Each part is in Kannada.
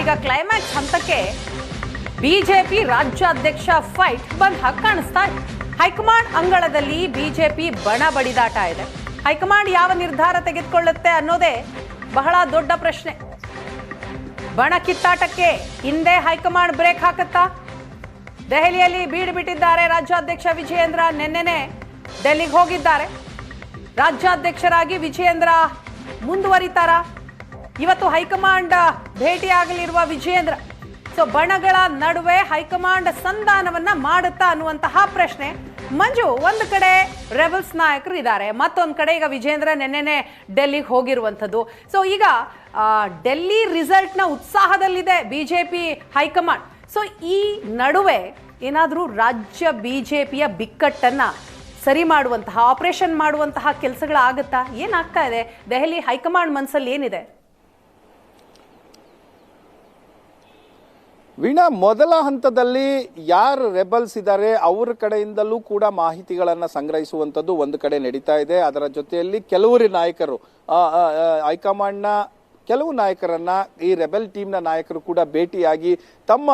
ಈಗ ಕ್ಲೈಮ್ಯಾಕ್ಸ್ ಹಂತಕ್ಕೆ ಬಿಜೆಪಿ ರಾಜ್ಯಾಧ್ಯಕ್ಷ ಫೈಟ್ ಬಂದ ಕಾಣಿಸ್ತಾ ಇದೆ. ಹೈಕಮಾಂಡ್ ಅಂಗಳದಲ್ಲಿ ಬಿಜೆಪಿ ಬಣ ಬಡಿದಾಟ ಇದೆ. ಹೈಕಮಾಂಡ್ ಯಾವ ನಿರ್ಧಾರ ತೆಗೆದುಕೊಳ್ಳುತ್ತೆ ಅನ್ನೋದೇ ಬಹಳ ದೊಡ್ಡ ಪ್ರಶ್ನೆ. ಬಣ ಕಿತ್ತಾಟಕ್ಕೆ ಹಿಂದೆ ಹೈಕಮಾಂಡ್ ಬ್ರೇಕ್ ಹಾಕುತ್ತಾ? ದೆಹಲಿಯಲ್ಲಿ ಬೀಡು ಬಿಟ್ಟಿದ್ದಾರೆ ರಾಜ್ಯಾಧ್ಯಕ್ಷ ವಿಜಯೇಂದ್ರ, ನಿನ್ನೆನೆ ಡೆಲ್ಲಿಗೆ ಹೋಗಿದ್ದಾರೆ. ರಾಜ್ಯಾಧ್ಯಕ್ಷರಾಗಿ ವಿಜಯೇಂದ್ರ ಮುಂದುವರಿತಾರ? ಇವತ್ತು ಹೈಕಮಾಂಡ್ ಭೇಟಿಯಾಗಲಿರುವ ವಿಜಯೇಂದ್ರ. ಸೊ ಬಣಗಳ ನಡುವೆ ಹೈಕಮಾಂಡ್ ಸಂಧಾನವನ್ನ ಮಾಡುತ್ತಾ ಅನ್ನುವಂತಹ ಪ್ರಶ್ನೆ. ಮಂಜು, ಒಂದು ಕಡೆ ರೆಬಲ್ಸ್ ನಾಯಕರು ಇದ್ದಾರೆ, ಮತ್ತೊಂದು ಕಡೆ ಈಗ ವಿಜೇಂದ್ರ ನೆನ್ನೆನೆ ಡೆಲ್ಲಿಗೆ ಹೋಗಿರುವಂಥದ್ದು. ಸೊ ಈಗ ಡೆಲ್ಲಿ ರಿಸಲ್ಟ್ನ ಉತ್ಸಾಹದಲ್ಲಿದೆ ಬಿಜೆಪಿ ಹೈಕಮಾಂಡ್. ಸೊ ಈ ನಡುವೆ ಏನಾದರೂ ರಾಜ್ಯ ಬಿಜೆಪಿಯ ಬಿಕ್ಕಟ್ಟನ್ನ ಸರಿ ಮಾಡುವಂತಹ, ಆಪರೇಷನ್ ಮಾಡುವಂತಹ ಕೆಲಸಗಳಾಗುತ್ತಾ? ಏನಾಗ್ತಾ ಇದೆ? ದೆಹಲಿ ಹೈಕಮಾಂಡ್ ಮನಸ್ಸಲ್ಲಿ ಏನಿದೆ? ವೀಣಾ, ಮೊದಲ ಹಂತದಲ್ಲಿ ಯಾರು ರೆಬಲ್ಸ್ ಇದ್ದಾರೆ ಅವರ ಕಡೆಯಿಂದಲೂ ಕೂಡ ಮಾಹಿತಿಗಳನ್ನು ಸಂಗ್ರಹಿಸುವಂಥದ್ದು ಒಂದು ಕಡೆ ನಡೀತಾ ಇದೆ. ಅದರ ಜೊತೆಯಲ್ಲಿ ಕೆಲವರು ನಾಯಕರು ಹೈಕಮಾಂಡ್ನ ಕೆಲವು ನಾಯಕರನ್ನ ಈ ರೆಬೆಲ್ ಟೀಮ್ನ ನಾಯಕರು ಕೂಡ ಭೇಟಿಯಾಗಿ ತಮ್ಮ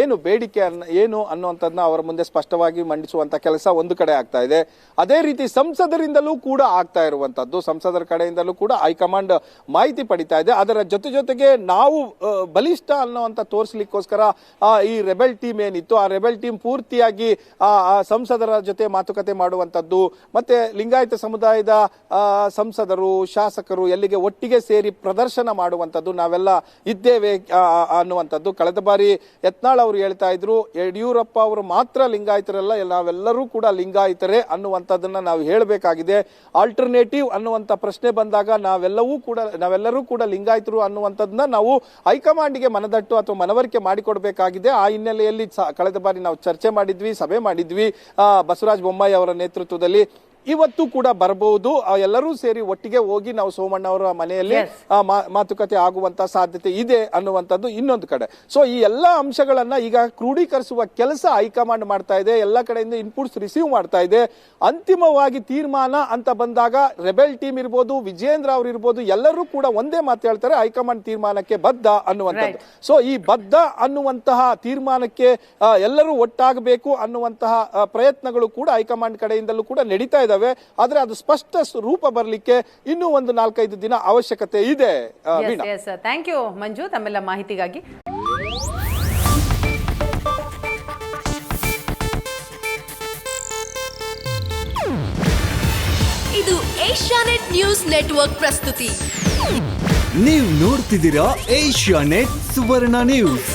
ಏನು ಬೇಡಿಕೆ ಏನು ಅನ್ನುವಂಥದ್ದನ್ನ ಅವರ ಮುಂದೆ ಸ್ಪಷ್ಟವಾಗಿ ಮಂಡಿಸುವಂತ ಕೆಲಸ ಒಂದು ಕಡೆ ಆಗ್ತಾ ಇದೆ. ಅದೇ ರೀತಿ ಸಂಸದರಿಂದಲೂ ಕೂಡ ಆಗ್ತಾ ಇರುವಂತದ್ದು ಸಂಸದರ ಕಡೆಯಿಂದಲೂ ಕೂಡ ಹೈಕಮಾಂಡ್ ಮಾಹಿತಿ ಪಡಿತಾ ಇದೆ. ಅದರ ಜೊತೆ ಜೊತೆಗೆ ನಾವು ಬಲಿಷ್ಠ ಅನ್ನುವಂತ ತೋರಿಸ್ಲಿಕ್ಕೋಸ್ಕರ ಈ ರೆಬೆಲ್ ಟೀಮ್ ಏನಿತ್ತು ಆ ರೆಬೆಲ್ ಟೀಮ್ ಪೂರ್ತಿಯಾಗಿ ಆ, ಸಂಸದರ ಜೊತೆ ಮಾತುಕತೆ ಮಾಡುವಂತದ್ದು ಮತ್ತೆ ಲಿಂಗಾಯತ ಸಮುದಾಯದ ಸಂಸದರು ಶಾಸಕರು ಎಲ್ಲಿಗೆ ಒಟ್ಟಿಗೆ ಸೇರಿ ಪ್ರದರ್ಶನ ಮಾಡುವಂತದ್ದು ನಾವೆಲ್ಲ ಇದ್ದೇವೆ ಅನ್ನುವಂಥದ್ದು. ಕಳೆದ ಬಾರಿ ಯತ್ನಾಳ್ ಅವರು ಹೇಳ್ತಾ ಇದ್ರು, ಯಡಿಯೂರಪ್ಪ ಅವರು ಮಾತ್ರ ಲಿಂಗಾಯಿತರಲ್ಲ ನಾವೆಲ್ಲರೂ ಕೂಡ ಲಿಂಗಾಯತರೇ ಅನ್ನುವಂಥದ್ದನ್ನು ನಾವು ಹೇಳಬೇಕಾಗಿದೆ. ಆಲ್ಟರ್ನೇಟಿವ್ ಅನ್ನುವಂಥ ಪ್ರಶ್ನೆ ಬಂದಾಗ ನಾವೆಲ್ಲವೂ ಕೂಡ, ನಾವೆಲ್ಲರೂ ಕೂಡ ಲಿಂಗಾಯಿತರು ಅನ್ನುವಂಥದ್ದನ್ನ ನಾವು ಹೈಕಮಾಂಡ್ಗೆ ಮನದಟ್ಟು ಅಥವಾ ಮನವರಿಕೆ ಮಾಡಿಕೊಡಬೇಕಾಗಿದೆ. ಆ ಹಿನ್ನೆಲೆಯಲ್ಲಿ ಕಳೆದ ಬಾರಿ ನಾವು ಚರ್ಚೆ ಮಾಡಿದ್ವಿ, ಸಭೆ ಮಾಡಿದ್ವಿ. ಬಸವರಾಜ ಬೊಮ್ಮಾಯಿ ಅವರ ನೇತೃತ್ವದಲ್ಲಿ ಇವತ್ತು ಕೂಡ ಬರಬಹುದು. ಎಲ್ಲರೂ ಸೇರಿ ಒಟ್ಟಿಗೆ ಹೋಗಿ ನಾವು ಸೋಮಣ್ಣ ಅವರ ಮನೆಯಲ್ಲಿ ಮಾತುಕತೆ ಆಗುವಂತ ಸಾಧ್ಯತೆ ಇದೆ ಅನ್ನುವಂಥದ್ದು ಇನ್ನೊಂದು ಕಡೆ. ಸೊ ಈ ಎಲ್ಲಾ ಅಂಶಗಳನ್ನ ಈಗ ಕ್ರೋಢೀಕರಿಸುವ ಕೆಲಸ ಹೈಕಮಾಂಡ್ ಮಾಡ್ತಾ ಇದೆ. ಎಲ್ಲ ಕಡೆಯಿಂದ ಇನ್ಪುಟ್ಸ್ ರಿಸೀವ್ ಮಾಡ್ತಾ ಇದೆ. ಅಂತಿಮವಾಗಿ ತೀರ್ಮಾನ ಅಂತ ಬಂದಾಗ ರೆಬೆಲ್ ಟೀಮ್ ಇರ್ಬೋದು ವಿಜೇಂದ್ರ ಅವ್ರು ಇರ್ಬೋದು ಎಲ್ಲರೂ ಕೂಡ ಒಂದೇ ಮಾತು ಹೇಳ್ತಾರೆ ಹೈಕಮಾಂಡ್ ತೀರ್ಮಾನಕ್ಕೆ ಬದ್ಧ ಅನ್ನುವಂಥದ್ದು. ಸೊ ಈ ಬದ್ಧ ಅನ್ನುವಂತಹ ತೀರ್ಮಾನಕ್ಕೆ ಎಲ್ಲರೂ ಒಟ್ಟಾಗಬೇಕು ಅನ್ನುವಂತಹ ಪ್ರಯತ್ನಗಳು ಕೂಡ ಹೈಕಮಾಂಡ್ ಕಡೆಯಿಂದಲೂ ಕೂಡ ನಡೀತಾ ಇದಾವೆ ಆದ್ರೆ ಅದು ಸ್ಪಷ್ಟ ರೂಪ ಬರಲಿಕ್ಕೆ ಇನ್ನೂ ಒಂದು ನಾಲ್ಕೈದು ದಿನ ಅವಶ್ಯಕತೆ ಇದೆ ಥ್ಯಾಂಕ್ ಯು ಮಂಜು ತಮ್ಮೆಲ್ಲ ಮಾಹಿತಿಗಾಗಿ. ಇದು ಏಷ್ಯಾನೆಟ್ ನ್ಯೂಸ್ ನೆಟ್ವರ್ಕ್ ಪ್ರಸ್ತುತಿ. ನೀವು ನೋಡ್ತಿದ್ದೀರಾ ಏಷ್ಯಾನೆಟ್ ಸುವರ್ಣ ನ್ಯೂಸ್.